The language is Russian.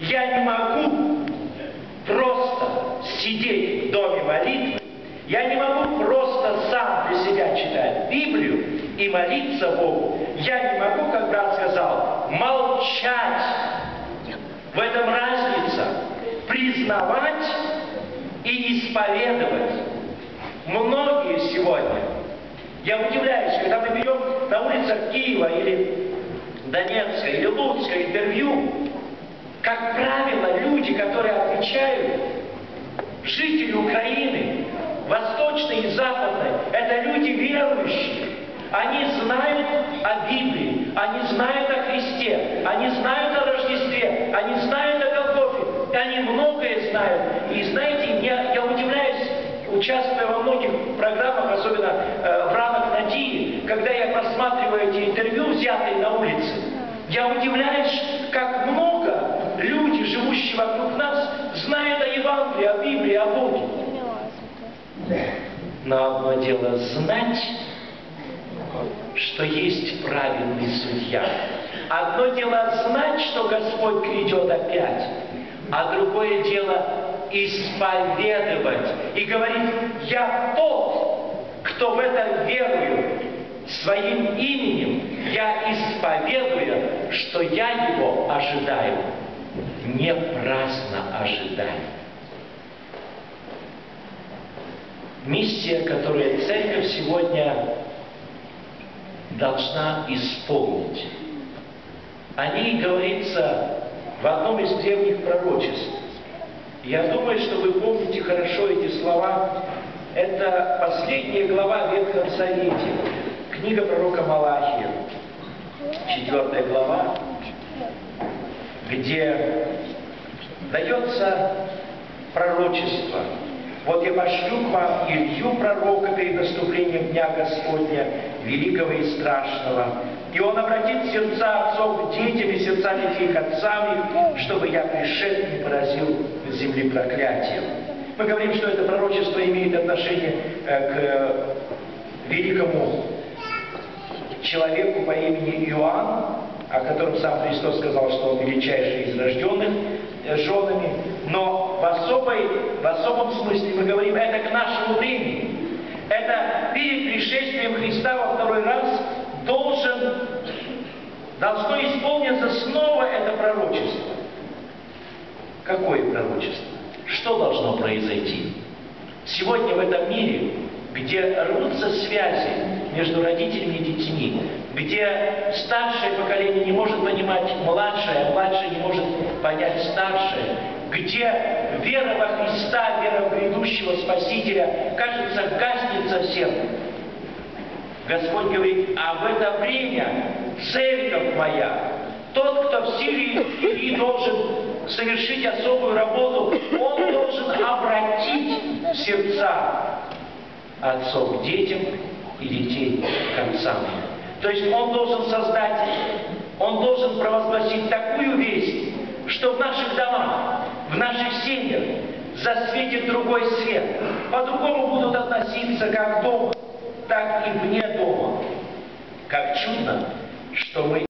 Я не могу просто сидеть в доме молитвы, я не могу просто сам для себя читать Библию и молиться Богу. Я не могу, как брат сказал, молчать. В этом разница. Признавать и исповедовать. Многие сегодня, я удивляюсь, когда мы берем на улицах Киева или Донецка или Луцка интервью, как правило, люди, которые отвечают, жители Украины, восточной и западной, это люди верующие. Они знают о Библии, они знают о Христе, они знают о Рождестве, они знают о Голгофе, они многое знают. И знаете, я, я удивляюсь, участвуя во многих программах, особенно э, в ранах Надии, когда я просматриваю эти интервью, взятые на улице, я удивляюсь, как много люди, живущие вокруг нас, знают о Евангелии, о Библии, о Боге. Но одно дело знать, что есть праведный судья. Одно дело знать, что Господь грядет опять, а другое дело исповедовать и говорить, я тот, кто в это верую, своим именем я исповедую, что я его ожидаю. Не праздно ожидаю. Миссия, которую церковь сегодня должна исполнить. О ней говорится в одном из древних пророчеств. Я думаю, что вы помните хорошо эти слова. Это последняя глава Ветхом Завете, книга пророка Малахия, четвертая глава, где дается пророчество вот я пошлю к вам Илью пророка перед наступлением Дня Господня, великого и страшного. И он обратит сердца отцов к детям и сердца детей к отцам чтобы я пришед не поразил земли проклятием. Мы говорим, что это пророчество имеет отношение э, к э, великому человеку по имени Иоанн, о котором сам Христос сказал, что он величайший из рожденных э, женами, но в, особой, в особом смысле мы говорим, это к нашему времени. Это перед пришествием Христа во второй раз должен, должно исполниться снова это пророчество. Какое пророчество? Что должно произойти? Сегодня в этом мире где рвутся связи между родителями и детьми, где старшее поколение не может понимать младшее, а младшее не может понять старшее, где вера во Христа, вера в грядущего Спасителя, кажется, гаснет совсем. Господь говорит, а в это время церковь моя, тот, кто в силе и должен совершить особую работу, он должен обратить сердца отцов к детям и детей к отцам. То есть он должен создать, он должен провозгласить такую весть, что в наших домах, в наших семьях засветит другой свет. По-другому будут относиться как дома, так и вне дома. Как чудно, что мы